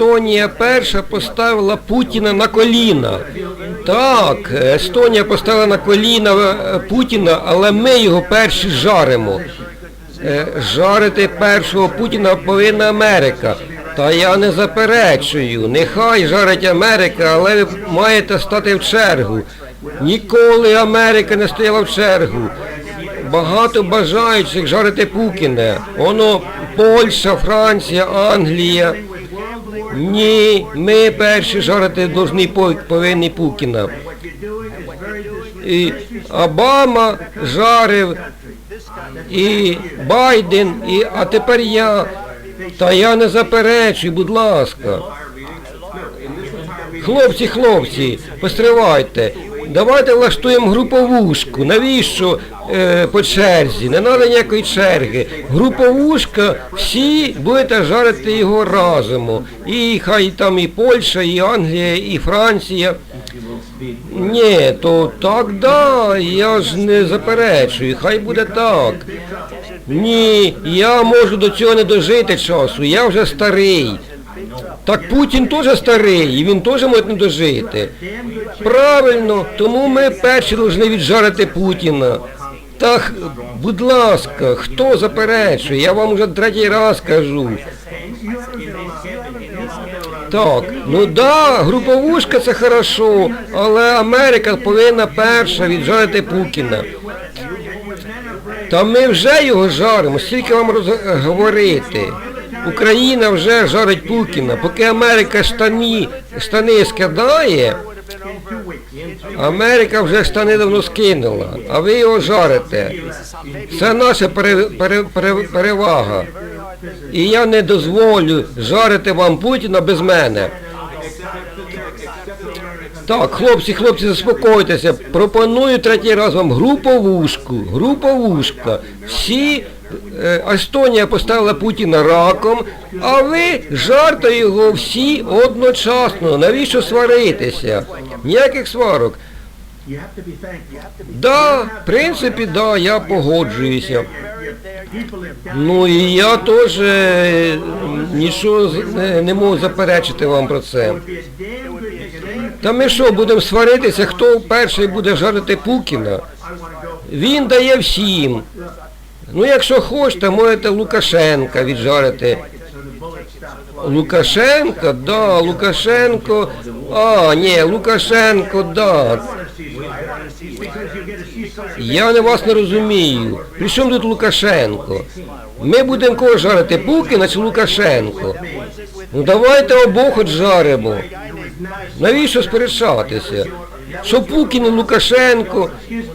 Естонія перша поставила Путіна на коліна. Так, Естонія поставила на коліна е, Путіна, але ми його перші жаримо. Е, Жарити першого Путіна повинна Америка. Та я не заперечую. Нехай жарить Америка, але ви маєте стати в чергу. Ніколи Америка не стояла в чергу. Багато бажаючих жарити Путіна. Воно Польща, Франція, Англія. Ні, ми перші жарити должны повинні Путіна. І Обама жарив, і Байден, і, а тепер я. Та я не заперечую, будь ласка. Хлопці, хлопці, постривайте. Давайте влаштуємо груповушку. Навіщо е, по черзі? Не треба ніякої черги. Груповушка, всі будете жарити його разом. І хай там і Польща, і Англія, і Франція. Ні, то так да, я ж не заперечую, хай буде так. Ні, я можу до цього не дожити часу, я вже старий. Так Путін теж старий, і він теж може не дожити. Правильно, тому ми перші повинні віджарити Путіна. Так, будь ласка, хто заперечує? Я вам вже третій раз кажу. Так, ну да, груповушка це хорошо, але Америка повинна перша віджарити Путіна. Та ми вже його жаримо, скільки вам роз- говорити. Україна вже жарить Путіна. Поки Америка штані, штани скидає, Америка вже штани давно скинула, а ви його жарите. Це наша пере- пере- пере- перевага. І я не дозволю жарити вам Путіна без мене. Так, хлопці, хлопці, заспокойтеся. Пропоную третій раз вам груповушку. Груповушка. Всі Естонія поставила Путіна раком, а ви жарте його всі одночасно. Навіщо сваритися? Ніяких сварок. Да, в принципі, да, я погоджуюся. Ну і я теж е, нічого не, можу заперечити вам про це. Та ми що, будемо сваритися, хто перший буде жарити Пукіна? Він дає всім. Ну, якщо хочете, можете Лукашенка віджарити. Лукашенко, да, Лукашенко. А, ні, Лукашенко, да. Я не вас не розумію. При чому тут Лукашенко? Ми будемо кого жарити, Пукіна чи Лукашенко? Ну давайте обох от жаримо. Навіщо сперечатися? Що Пукін і Лукашенко,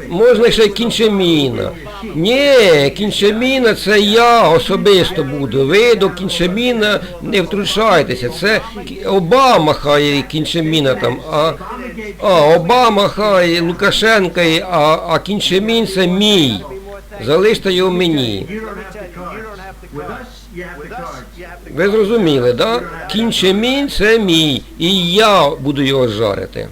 можна ще Кінчеміна. Ні, Кінчеміна це я особисто буду. Ви до Кінчеміна не втручайтеся. Це Обама хай Кінчеміна там, а, а Обама хай Лукашенка, а, а Кінчемін це мій. Залиште його мені. Ви зрозуміли, да? Кінчемін це мій. І я буду його жарити.